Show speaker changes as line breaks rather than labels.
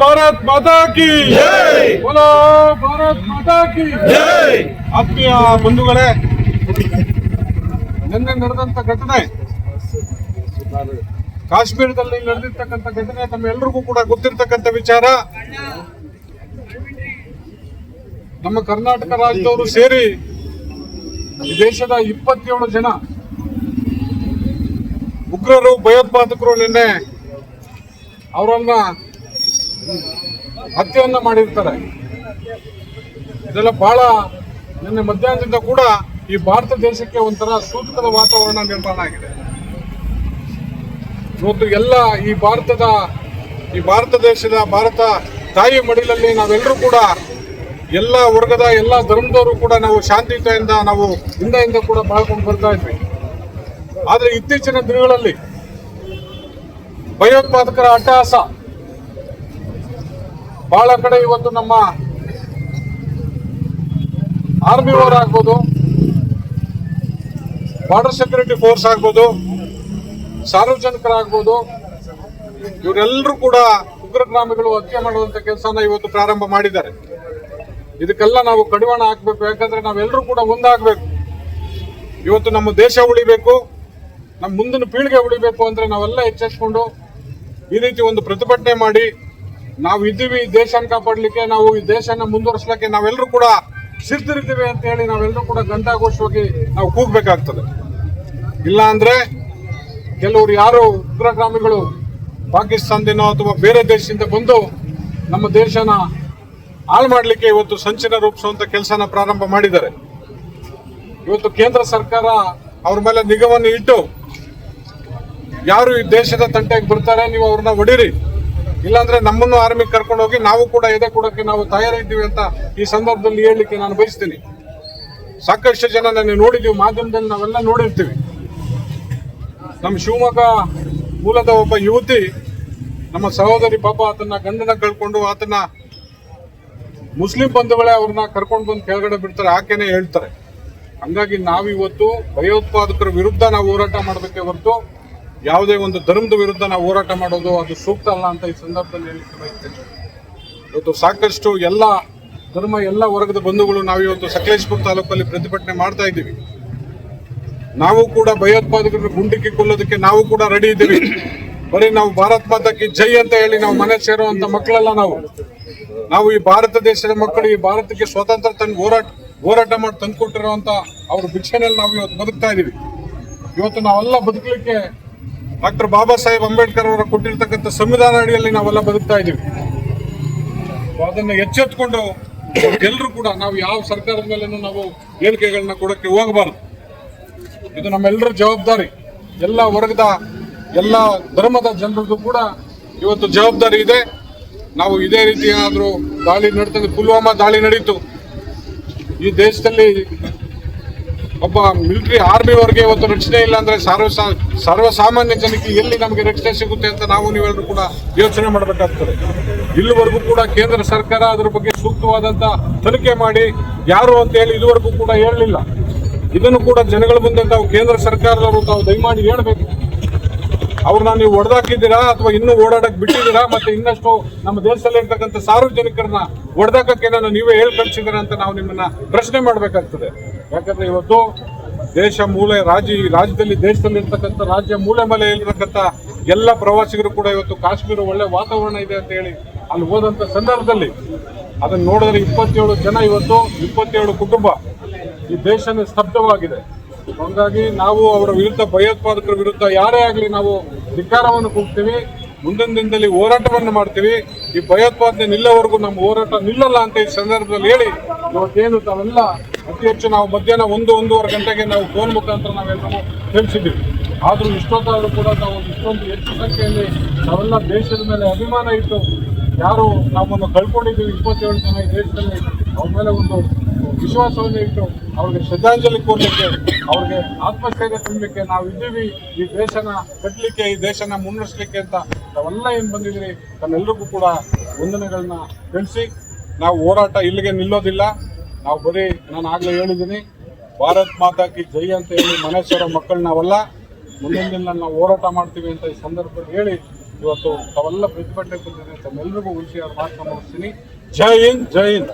ಭಾರತ್ ಮಾತಾ ಕಿ ಬೋಲೋ ಭಾರತ್ ಮಾತಾ ಕಿ ಆತ್ಮೀಯ ಬಂಧುಗಳೇ ನಿನ್ನೆ ನಡೆದಂತ ಘಟನೆ ಕಾಶ್ಮೀರದಲ್ಲಿ ನಡೆದಿರ್ತಕ್ಕಂಥ ಘಟನೆ ತಮ್ಮೆಲ್ಲರಿಗೂ ಕೂಡ ಗೊತ್ತಿರ್ತಕ್ಕಂಥ ವಿಚಾರ. ನಮ್ಮ ಕರ್ನಾಟಕ ರಾಜ್ಯದವರು ಸೇರಿ ದೇಶದ ಇಪ್ಪತ್ತೇಳು ಜನ ಉಗ್ರರು ಭಯೋತ್ಪಾದಕರು ನಿನ್ನೆ ಅವರನ್ನ ಹತ್ಯೆಯನ್ನ ಮಾಡಿರ್ತಾರೆ. ಇದೆಲ್ಲ ಬಹಳ ನಿನ್ನೆ ಮಧ್ಯಾಹ್ನದಿಂದ ಕೂಡ ಈ ಭಾರತ ದೇಶಕ್ಕೆ ಒಂಥರ ಸೂತಕದ ವಾತಾವರಣ ನಿರ್ಮಾಣ ಆಗಿದೆ. ಇವತ್ತು ಎಲ್ಲ ಈ ಭಾರತದ, ಈ ಭಾರತ ದೇಶದ, ಭಾರತ ತಾಯಿ ಮಡಿಲಲ್ಲಿ ನಾವೆಲ್ಲರೂ ಕೂಡ ಎಲ್ಲ ವರ್ಗದ, ಎಲ್ಲ ಧರ್ಮದವರು ಕೂಡ ನಾವು ಶಾಂತಿಯುತದಿಂದ ನಾವು ಹಿಂದೆಯಿಂದ ಕೂಡ ಬಾಳ್ಕೊಂಡು ಬರ್ತಾ ಇದ್ವಿ. ಆದರೆ ಇತ್ತೀಚಿನ ದಿನಗಳಲ್ಲಿ ಭಯೋತ್ಪಾದಕರ ಅಟ್ಟಹಾಸ ಬಹಳ ಕಡೆ ಇವತ್ತು ನಮ್ಮ ಆರ್ಮಿ ಅವರ್ ಆಗ್ಬೋದು ಬಾರ್ಡರ್ ಸೆಕ್ಯೂರಿಟಿ ಫೋರ್ಸ್ ಆಗ್ಬೋದು, ಸಾರ್ವಜನಿಕರಾಗ್ಬೋದು ಇವರೆಲ್ಲರೂ ಕೂಡ ಉಗ್ರಗ್ರಾಮಿಗಳು ಹತ್ಯೆ ಮಾಡುವಂತ ಕೆಲಸನ ಇವತ್ತು ಪ್ರಾರಂಭ ಮಾಡಿದ್ದಾರೆ. ಇದಕ್ಕೆಲ್ಲ ನಾವು ಕಡಿವಾಣ ಹಾಕ್ಬೇಕು, ಯಾಕಂದ್ರೆ ನಾವೆಲ್ಲರೂ ಕೂಡ ಒಂದಾಗಬೇಕು. ಇವತ್ತು ನಮ್ಮ ದೇಶ ಉಳಿಬೇಕು, ನಮ್ಮ ಮುಂದಿನ ಪೀಳಿಗೆ ಉಳಿಬೇಕು ಅಂದ್ರೆ ನಾವೆಲ್ಲ ಎಚ್ಚೆತ್ಕೊಂಡು ಈ ರೀತಿ ಒಂದು ಪ್ರತಿಭಟನೆ ಮಾಡಿ ನಾವು ಇದ್ದೀವಿ ಈ ದೇಶನ ಕಾಪಾಡಲಿಕ್ಕೆ, ನಾವು ಈ ದೇಶನ ಮುಂದುವರಿಸಲಿಕ್ಕೆ ನಾವೆಲ್ಲರೂ ಕೂಡ ಸಿದ್ಧರಿದ್ದೀವಿ ಅಂತ ಹೇಳಿ ನಾವೆಲ್ಲರೂ ಕೂಡ ಗಂಟಾಘೋಷವಾಗಿ ನಾವು ಕೂಗ್ಬೇಕಾಗ್ತದೆ. ಇಲ್ಲ ಅಂದ್ರೆ ಕೆಲವರು ಯಾರು ಉಗ್ರಗಾಮಿಗಳು ಪಾಕಿಸ್ತಾನದಿಂದ ಅಥವಾ ಬೇರೆ ದೇಶದಿಂದ ಬಂದು ನಮ್ಮ ದೇಶನ ಹಾಳು ಮಾಡಲಿಕ್ಕೆ ಇವತ್ತು ಸಂಚನ ರೂಪಿಸುವಂತ ಕೆಲಸನ ಪ್ರಾರಂಭ ಮಾಡಿದ್ದಾರೆ. ಇವತ್ತು ಕೇಂದ್ರ ಸರ್ಕಾರ ಅವ್ರ ಮೇಲೆ ನಿಗವನ್ನು ಇಟ್ಟು, ಯಾರು ಈ ದೇಶದ ತಂಟೆಗೆ ಬರ್ತಾರೆ, ನೀವು ಅವ್ರನ್ನ ಹೊಡೀರಿ. ಇಲ್ಲಾಂದ್ರೆ ನಮ್ಮನ್ನು ಆರ್ಮಿಗೆ ಕರ್ಕೊಂಡು ಹೋಗಿ ನಾವು ಕೂಡ ಎದೆ ಕೊಡೋಕೆ ನಾವು ತಯಾರಿದ್ದೀವಿ ಅಂತ ಈ ಸಂದರ್ಭದಲ್ಲಿ ಹೇಳಲಿಕ್ಕೆ ನಾನು ಬಯಸ್ತೀನಿ. ಸಾಕಷ್ಟು ಜನ ನಾನು ನೋಡಿದ್ದೀವಿ, ಮಾಧ್ಯಮದಲ್ಲಿ ನಾವೆಲ್ಲ ನೋಡಿರ್ತೀವಿ. ನಮ್ಮ ಶಿವಮೊಗ್ಗ ಮೂಲದ ಒಬ್ಬ ಯುವತಿ, ನಮ್ಮ ಸಹೋದರಿ ಪಾಪ ಆತನ ಗಂಡನ ಕಳ್ಕೊಂಡು ಆತನ ಮುಸ್ಲಿಂ ಬಂಧುಗಳೇ ಅವ್ರನ್ನ ಕರ್ಕೊಂಡು ಬಂದು ಕೆಳಗಡೆ ಬಿಡ್ತಾರೆ, ಆಕೆನೇ ಹೇಳ್ತಾರೆ. ಹಂಗಾಗಿ ನಾವಿವತ್ತು ಭಯೋತ್ಪಾದಕರ ವಿರುದ್ಧ ನಾವು ಹೋರಾಟ ಮಾಡಬೇಕೆ ಹೊರತು ಯಾವುದೇ ಒಂದು ಧರ್ಮದ ವಿರುದ್ಧ ನಾವು ಹೋರಾಟ ಮಾಡೋದು ಅದು ಸೂಕ್ತ ಅಲ್ಲ ಅಂತ ಈ ಸಂದರ್ಭದಲ್ಲಿ ಹೇಳಿಕೆ ಬಯಸ್ತೇನೆ. ಇವತ್ತು ಸಾಕಷ್ಟು ಎಲ್ಲ ಧರ್ಮ, ಎಲ್ಲ ವರ್ಗದ ಬಂಧುಗಳು ನಾವು ಇವತ್ತು ಸಕಲೇಶ್ಪುರ ತಾಲೂಕಲ್ಲಿ ಪ್ರತಿಭಟನೆ ಮಾಡ್ತಾ ಇದ್ದೀವಿ. ನಾವು ಕೂಡ ಭಯೋತ್ಪಾದಕರನ್ನು ಗುಂಡಿಕ್ಕಿ ಕೊಲ್ಲೋದಕ್ಕೆ ನಾವು ಕೂಡ ರೆಡಿ ಇದ್ದೀವಿ. ಬರೀ ನಾವು ಭಾರತ್ ಮಾತಕ್ಕೆ ಜೈ ಅಂತ ಹೇಳಿ ನಾವು ಮನೆ ಸೇರುವಂತ ಮಕ್ಕಳಲ್ಲ ನಾವು. ನಾವು ಈ ಭಾರತ ದೇಶದ ಮಕ್ಕಳು, ಈ ಭಾರತಕ್ಕೆ ಸ್ವಾತಂತ್ರ್ಯ ತಂದು ಹೋರಾಟ ಹೋರಾಟ ಮಾಡಿ ತಂದುಕೊಟ್ಟಿರುವಂತ ಅವ್ರ ಭಿಕ್ಷೆನಲ್ಲಿ ನಾವು ಇವತ್ತು ಬದುಕ್ತಾ ಇದೀವಿ ಇವತ್ತು ನಾವೆಲ್ಲ ಬದುಕಲಿಕ್ಕೆ ಡಾಕ್ಟರ್ ಬಾಬಾ ಸಾಹೇಬ್ ಅಂಬೇಡ್ಕರ್ ಅವರು ಕೊಟ್ಟಿರ್ತಕ್ಕಂಥ ಸಂವಿಧಾನ ಅಡಿಯಲ್ಲಿ ನಾವೆಲ್ಲ ಬದುಕ್ತಾ ಇದ್ದೀವಿ. ಅದನ್ನು ಎಚ್ಚೆತ್ಕೊಂಡು ಎಲ್ಲರೂ ಕೂಡ ನಾವು ಯಾವ ಸರ್ಕಾರದ ಮೇಲೂ ನಾವು ಹೇಳಿಕೆಗಳನ್ನ ಕೊಡಕ್ಕೆ ಹೋಗಬಾರ್ದು. ಇದು ನಮ್ಮೆಲ್ಲರ ಜವಾಬ್ದಾರಿ. ಎಲ್ಲ ವರ್ಗದ, ಎಲ್ಲ ಧರ್ಮದ ಜನರದ್ದು ಕೂಡ ಇವತ್ತು ಜವಾಬ್ದಾರಿ ಇದೆ. ನಾವು ಇದೇ ರೀತಿ ಏನಾದರೂ ದಾಳಿ ನಡೀತದೆ. ಪುಲ್ವಾಮಾ ದಾಳಿ ನಡೀತು. ಈ ದೇಶದಲ್ಲಿ ಒಬ್ಬ ಮಿಲಿಟರಿ ಆರ್ಮಿವರೆಗೆ ಇವತ್ತು ರಕ್ಷಣೆ ಇಲ್ಲ ಅಂದ್ರೆ ಸರ್ವ ಸರ್ವಸಾಮಾನ್ಯ ಜನಕ್ಕೆ ಎಲ್ಲಿ ನಮಗೆ ರಕ್ಷಣೆ ಸಿಗುತ್ತೆ ಅಂತ ನಾವು ನೀವೆಲ್ಲರೂ ಕೂಡ ಯೋಚನೆ ಮಾಡಬೇಕಾಗ್ತದೆ. ಇಲ್ಲಿವರೆಗೂ ಕೂಡ ಕೇಂದ್ರ ಸರ್ಕಾರ ಅದರ ಬಗ್ಗೆ ಸೂಕ್ತವಾದಂತ ತನಿಖೆ ಮಾಡಿ ಯಾರು ಅಂತ ಹೇಳಿ ಇದುವರೆಗೂ ಕೂಡ ಹೇಳಲಿಲ್ಲ. ಇದನ್ನು ಕೂಡ ಜನಗಳ ಮುಂದೆ ತಾವು ಕೇಂದ್ರ ಸರ್ಕಾರದವರು ತಾವು ದಯಮಾಡಿ ಹೇಳಬೇಕು. ಅವ್ರನ್ನ ನೀವು ಹೊಡೆದಾಕಿದ್ದೀರಾ ಅಥವಾ ಇನ್ನೂ ಓಡಾಡಕ್ಕೆ ಬಿಟ್ಟಿದ್ದೀರಾ ಮತ್ತೆ ಇನ್ನಷ್ಟು ನಮ್ಮ ದೇಶದಲ್ಲಿ ಇರ್ತಕ್ಕಂಥ ಸಾರ್ವಜನಿಕರನ್ನ ಹೊಡೆದಾಕಕ್ಕೆ ನಾನು ನೀವೇ ಹೇಳಿ ಕಳ್ಸಿದ್ದೀರಾ ಅಂತ ನಾವು ನಿಮ್ಮನ್ನ ಪ್ರಶ್ನೆ ಮಾಡ್ಬೇಕಾಗ್ತದೆ. ಯಾಕಂದ್ರೆ ಇವತ್ತು ದೇಶ ಮೂಲೆ, ರಾಜ್ಯ ರಾಜ್ಯದಲ್ಲಿ ದೇಶದಲ್ಲಿ ಇರ್ತಕ್ಕಂಥ ರಾಜ್ಯ ಮೂಲೆ ಮೇಲೆ ಇರ್ತಕ್ಕಂಥ ಎಲ್ಲ ಪ್ರವಾಸಿಗರು ಕೂಡ ಇವತ್ತು ಕಾಶ್ಮೀರ ಒಳ್ಳೆ ವಾತಾವರಣ ಇದೆ ಅಂತ ಹೇಳಿ ಅಲ್ಲಿ ಹೋದಂಥ ಸಂದರ್ಭದಲ್ಲಿ ಅದನ್ನ ನೋಡಿದ್ರೆ ಇಪ್ಪತ್ತೇಳು ಜನ ಇವತ್ತು, ಇಪ್ಪತ್ತೇಳು ಕುಟುಂಬ ಈ ದೇಶನೇ ಸ್ತಬ್ಧವಾಗಿದೆ. ಹಾಗಾಗಿ ನಾವು ಅವರ ವಿರುದ್ಧ ಭಯೋತ್ಪಾದಕರ ವಿರುದ್ಧ ಯಾರೇ ಆಗಲಿ ನಾವು ಧಿಕ್ಕಾರವನ್ನು ಕೂಗ್ತೀವಿ, ಮುಂದಿನ ದಿನದಲ್ಲಿ ಹೋರಾಟವನ್ನು ಮಾಡ್ತೀವಿ. ಈ ಭಯೋತ್ಪಾದನೆ ನಿಲ್ಲವರೆಗೂ ನಮ್ಮ ಹೋರಾಟ ನಿಲ್ಲಲ್ಲ ಅಂತ ಈ ಸಂದರ್ಭದಲ್ಲಿ ಹೇಳಿ ಇವತ್ತೇನು ತಾವೆಲ್ಲ ಅತಿ ಹೆಚ್ಚು ನಾವು ಮಧ್ಯಾಹ್ನ ಒಂದು, ಒಂದೂವರೆ ಗಂಟೆಗೆ ನಾವು ಫೋನ್ ಮುಖಾಂತರ ನಾವೆಲ್ಲರೂ ತಿಳಿಸಿದ್ದೀವಿ ಆದರೂ ಇಷ್ಟೊತ್ತಾದರೂ ಕೂಡ ನಾವು ಇಷ್ಟೊಂದು ಹೆಚ್ಚು ಸಂಖ್ಯೆಯಲ್ಲಿ ನಾವೆಲ್ಲ ದೇಶದ ಮೇಲೆ ಅಭಿಮಾನ ಇತ್ತು ಯಾರು ನಮ್ಮನ್ನು ಕಳ್ಕೊಂಡಿದ್ದೀವಿ, ಇಪ್ಪತ್ತೇಳು ಜನ ಈ ದೇಶದಲ್ಲಿ, ಅವ್ರ ಮೇಲೆ ಒಂದು ವಿಶ್ವಾಸವನ್ನು ಇಟ್ಟು ಅವ್ರಿಗೆ ಶ್ರದ್ಧಾಂಜಲಿ ಕೋರ್ಲಿಕ್ಕೆ, ಅವ್ರಿಗೆ ಆತ್ಮಸ್ಥೈರ್ಯ ತುಂಬಲಿಕ್ಕೆ ನಾವು ಇದ್ದೀವಿ. ಈ ದೇಶನ ಕಟ್ಟಲಿಕ್ಕೆ, ಈ ದೇಶನ ಮುನ್ನಡೆಸಲಿಕ್ಕೆ ಅಂತ ನಾವೆಲ್ಲ ಏನು ಬಂದಿದ್ದೀರಿ ತನ್ನೆಲ್ಲರಿಗೂ ಕೂಡ ವಂದನೆಗಳನ್ನ ತಿಳಿಸಿ, ನಾವು ಹೋರಾಟ ಇಲ್ಲಿಗೆ ನಿಲ್ಲೋದಿಲ್ಲ. ನಾವು ಬರೀ ನಾನು ಆಗಲೇ ಹೇಳಿದ್ದೀನಿ, ಭಾರತ್ ಮಾತಾ ಕಿ ಜೈ ಅಂತ ಹೇಳಿ ಮನೆ ಸೇರೋ ಮಕ್ಕಳು ನಾವೆಲ್ಲ ಮುಂದಿನ ದಿನ ನಾವು ಹೋರಾಟ ಮಾಡ್ತೀವಿ ಅಂತ ಈ ಸಂದರ್ಭದಲ್ಲಿ ಹೇಳಿ ಇವತ್ತು ತಾವೆಲ್ಲ ಪ್ರತಿಭಟನೆ ಅಂತ ತಮ್ಮೆಲ್ಲರಿಗೂ ಮಾತನ್ನ ಮುಗಿಸ್ತೀನಿ ಜೈ ಹಿಂದ್ ಜೈ ಹಿಂದ್.